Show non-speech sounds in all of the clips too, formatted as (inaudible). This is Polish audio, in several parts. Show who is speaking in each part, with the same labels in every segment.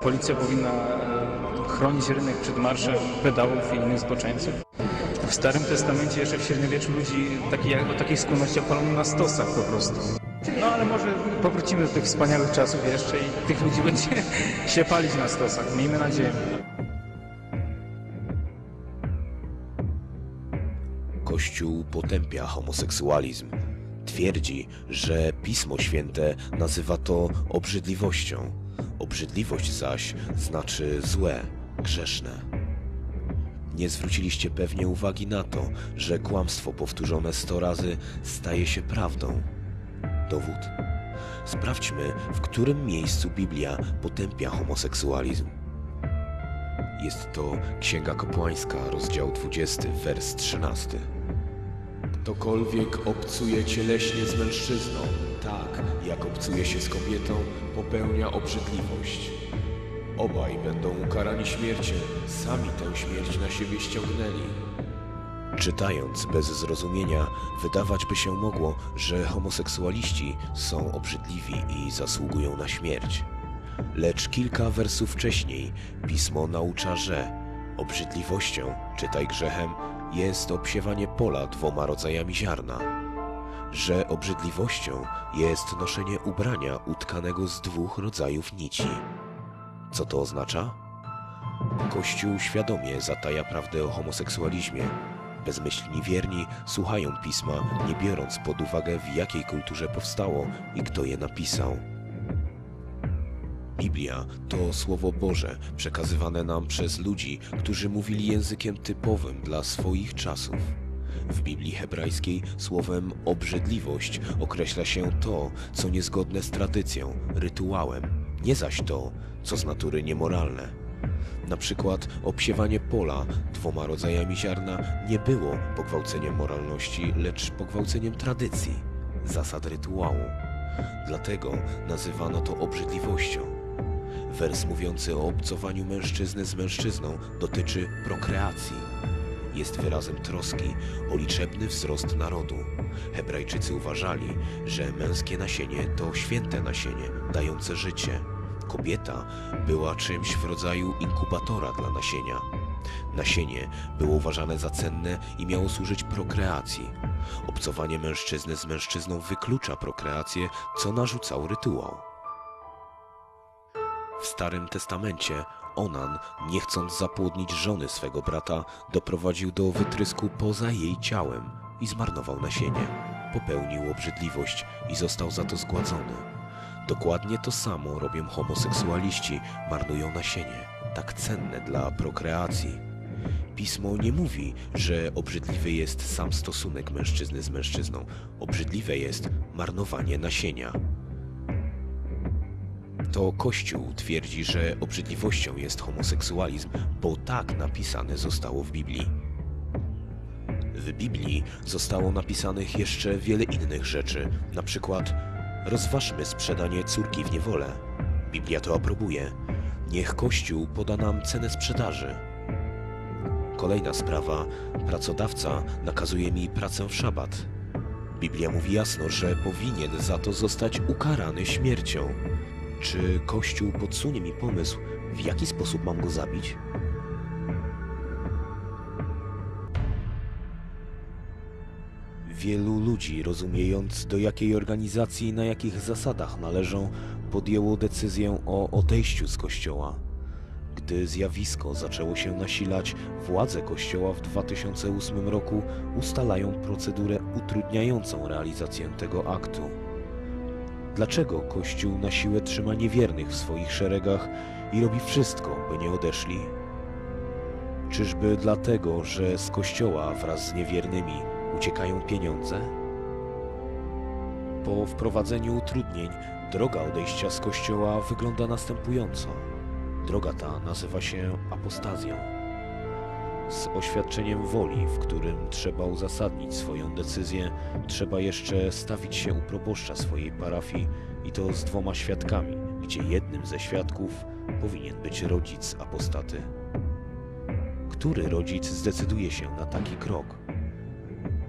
Speaker 1: Policja powinna e, chronić rynek przed marszem pedałów i innych zboczeńców. W Starym Testamencie jeszcze w średniowieczu ludzi taki, o takiej skłonności palono na stosach po prostu. No ale może powrócimy do tych wspaniałych czasów jeszcze i tych ludzi będzie (laughs) się palić na stosach. Miejmy nadzieję.
Speaker 2: Kościół potępia homoseksualizm. Twierdzi, że Pismo Święte nazywa to obrzydliwością. Obrzydliwość zaś znaczy złe, grzeszne. Nie zwróciliście pewnie uwagi na to, że kłamstwo powtórzone sto razy staje się prawdą. Dowód? Sprawdźmy, w którym miejscu Biblia potępia homoseksualizm. Jest to Księga Kapłańska, rozdział 20, wers 13. Ktokolwiek obcuje cieleśnie z mężczyzną, tak jak obcuje się z kobietą, popełnia obrzydliwość. Obaj będą ukarani śmiercią, sami tę śmierć na siebie ściągnęli. Czytając bez zrozumienia, wydawać by się mogło, że homoseksualiści są obrzydliwi i zasługują na śmierć. Lecz kilka wersów wcześniej pismo naucza, że obrzydliwością, czytaj grzechem, jest obsiewanie pola dwoma rodzajami ziarna, że obrzydliwością jest noszenie ubrania utkanego z dwóch rodzajów nici. Co to oznacza? Kościół świadomie zataja prawdę o homoseksualizmie. Bezmyślni wierni słuchają pisma, nie biorąc pod uwagę w jakiej kulturze powstało i kto je napisał. Biblia to Słowo Boże przekazywane nam przez ludzi, którzy mówili językiem typowym dla swoich czasów. W Biblii hebrajskiej słowem obrzydliwość określa się to, co niezgodne z tradycją, rytuałem, nie zaś to, co z natury niemoralne. Na przykład obsiewanie pola dwoma rodzajami ziarna nie było pogwałceniem moralności, lecz pogwałceniem tradycji, zasad rytuału. Dlatego nazywano to obrzydliwością. Wers mówiący o obcowaniu mężczyzny z mężczyzną dotyczy prokreacji. Jest wyrazem troski o liczebny wzrost narodu. Hebrajczycy uważali, że męskie nasienie to święte nasienie, dające życie. Kobieta była czymś w rodzaju inkubatora dla nasienia. Nasienie było uważane za cenne i miało służyć prokreacji. Obcowanie mężczyzny z mężczyzną wyklucza prokreację, co narzucał rytuał. W Starym Testamencie Onan, nie chcąc zapłodnić żony swego brata, doprowadził do wytrysku poza jej ciałem i zmarnował nasienie. Popełnił obrzydliwość i został za to zgładzony. Dokładnie to samo robią homoseksualiści, marnują nasienie, tak cenne dla prokreacji. Pismo nie mówi, że obrzydliwy jest sam stosunek mężczyzny z mężczyzną. Obrzydliwe jest marnowanie nasienia. To Kościół twierdzi, że obrzydliwością jest homoseksualizm, bo tak napisane zostało w Biblii. W Biblii zostało napisanych jeszcze wiele innych rzeczy, na przykład rozważmy sprzedanie córki w niewolę. Biblia to aprobuje. Niech Kościół poda nam cenę sprzedaży. Kolejna sprawa. Pracodawca nakazuje mi pracę w szabat. Biblia mówi jasno, że powinien za to zostać ukarany śmiercią. Czy Kościół podsunie mi pomysł, w jaki sposób mam go zabić? Wielu ludzi, rozumiejąc do jakiej organizacji i na jakich zasadach należą, podjęło decyzję o odejściu z Kościoła. Gdy zjawisko zaczęło się nasilać, władze Kościoła w 2008 roku ustalają procedurę utrudniającą realizację tego aktu. Dlaczego Kościół na siłę trzyma niewiernych w swoich szeregach i robi wszystko, by nie odeszli? Czyżby dlatego, że z Kościoła wraz z niewiernymi uciekają pieniądze? Po wprowadzeniu utrudnień, droga odejścia z Kościoła wygląda następująco. Droga ta nazywa się apostazją. Z oświadczeniem woli, w którym trzeba uzasadnić swoją decyzję, trzeba jeszcze stawić się u proboszcza swojej parafii i to z dwoma świadkami, gdzie jednym ze świadków powinien być rodzic apostaty. Który rodzic zdecyduje się na taki krok?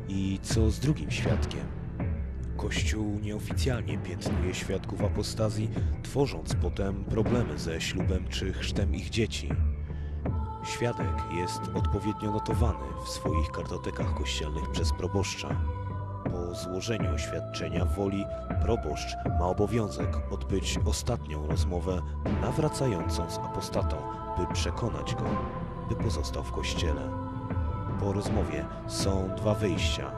Speaker 2: I co z drugim świadkiem? Kościół nieoficjalnie piętnuje świadków apostazji, tworząc potem problemy ze ślubem czy chrztem ich dzieci. Świadek jest odpowiednio notowany w swoich kartotekach kościelnych przez proboszcza. Po złożeniu oświadczenia woli proboszcz ma obowiązek odbyć ostatnią rozmowę nawracającą z apostatą, by przekonać go, by pozostał w kościele. Po rozmowie są dwa wyjścia.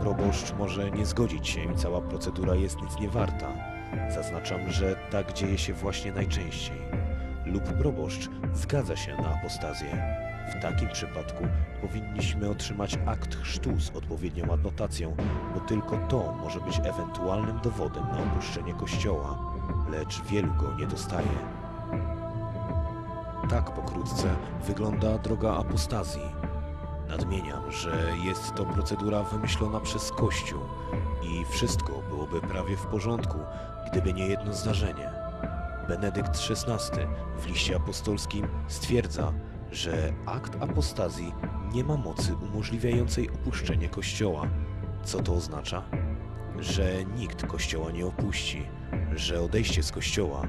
Speaker 2: Proboszcz może nie zgodzić się i cała procedura jest nic nie warta. Zaznaczam, że tak dzieje się właśnie najczęściej. Lub proboszcz zgadza się na apostazję. W takim przypadku powinniśmy otrzymać akt chrztu z odpowiednią adnotacją, bo tylko to może być ewentualnym dowodem na opuszczenie kościoła, lecz wielu go nie dostaje. Tak pokrótce wygląda droga apostazji. Nadmieniam, że jest to procedura wymyślona przez Kościół i wszystko byłoby prawie w porządku, gdyby nie jedno zdarzenie. Benedykt XVI w liście apostolskim stwierdza, że akt apostazji nie ma mocy umożliwiającej opuszczenie Kościoła. Co to oznacza? Że nikt Kościoła nie opuści, że odejście z Kościoła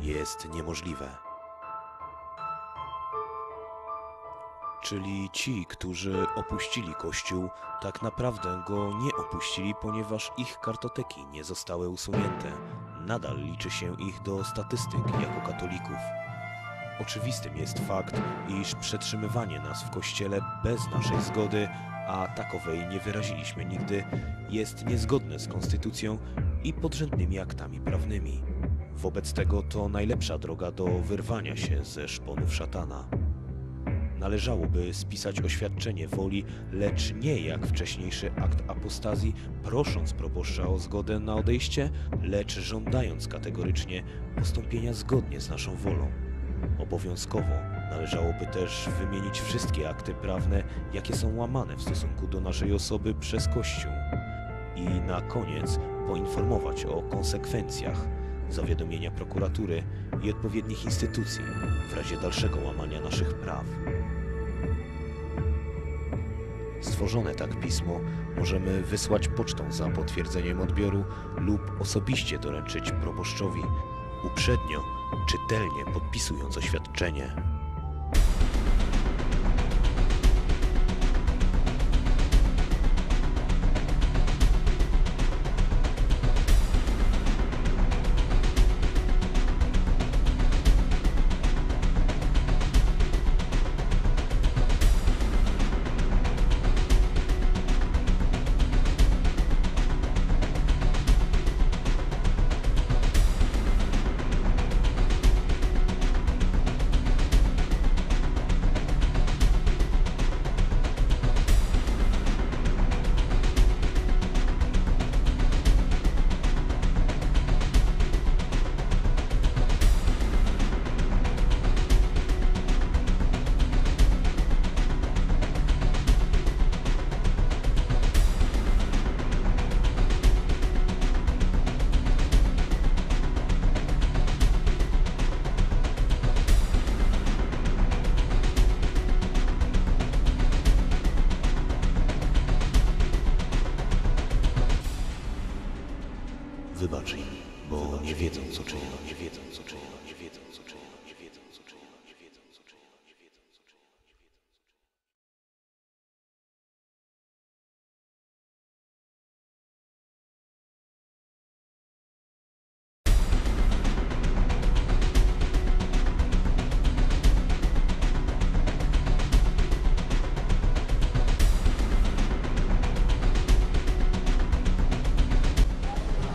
Speaker 2: jest niemożliwe. Czyli ci, którzy opuścili Kościół, tak naprawdę go nie opuścili, ponieważ ich kartoteki nie zostały usunięte. Nadal liczy się ich do statystyk jako katolików. Oczywistym jest fakt, iż przetrzymywanie nas w Kościele bez naszej zgody, a takowej nie wyraziliśmy nigdy, jest niezgodne z konstytucją i podrzędnymi aktami prawnymi. Wobec tego to najlepsza droga do wyrwania się ze szponów szatana. Należałoby spisać oświadczenie woli, lecz nie jak wcześniejszy akt apostazji, prosząc proboszcza o zgodę na odejście, lecz żądając kategorycznie postąpienia zgodnie z naszą wolą. Obowiązkowo należałoby też wymienić wszystkie akty prawne, jakie są łamane w stosunku do naszej osoby przez Kościół. I na koniec poinformować o konsekwencjach zawiadomienia prokuratury i odpowiednich instytucji w razie dalszego łamania naszych praw. Stworzone tak pismo możemy wysłać pocztą za potwierdzeniem odbioru lub osobiście doręczyć proboszczowi, uprzednio, czytelnie podpisując oświadczenie.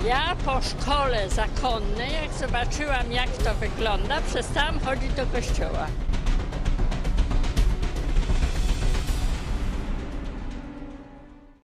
Speaker 3: Ja po szkole zakonnej, jak zobaczyłam jak to wygląda, przestałam chodzić do kościoła.